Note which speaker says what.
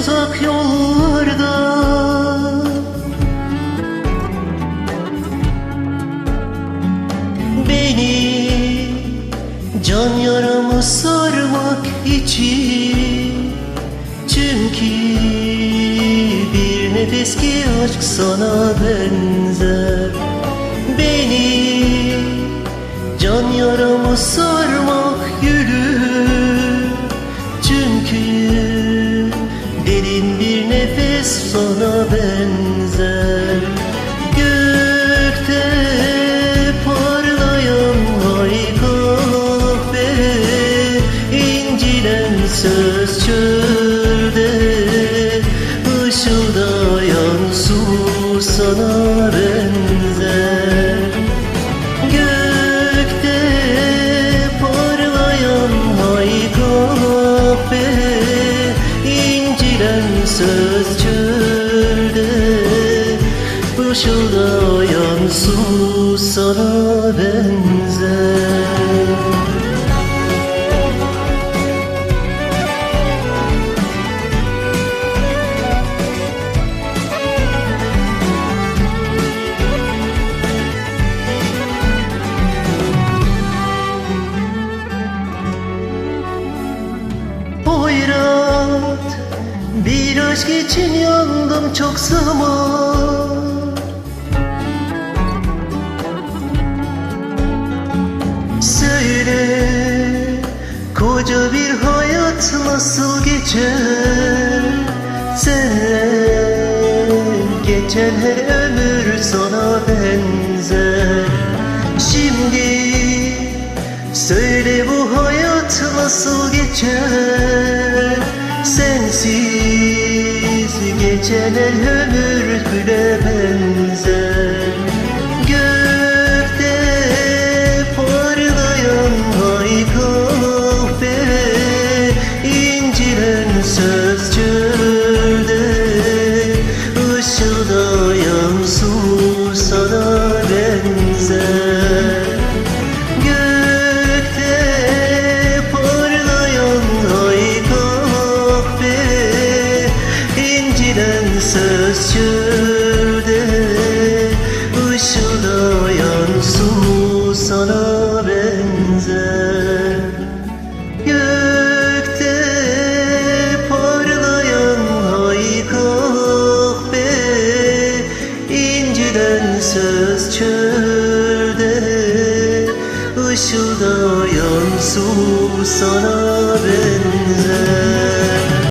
Speaker 1: uzak yollarda. Beni can yaramı sarmak için Çünkü bir nefes ki aşk sana benzer. Beni can yaramı sarmak Söz çölde Işıldayan su sana benzer. Gökte parlayan ay kahve İncilen söz çölde Işıldayan su sana benzer aşk için yandım çok zaman. Söyle Koca bir hayat nasıl geçer? Senle Geçen her ömür sana benzer. Şimdi Söyle bu hayat nasıl geçer? Sensiz geçen her ömür güle benzer Söz çölde Işıldayan su sana benzer. Gökte parlayan ay kahve İnciden söz çölde Işıldayan su sana benzer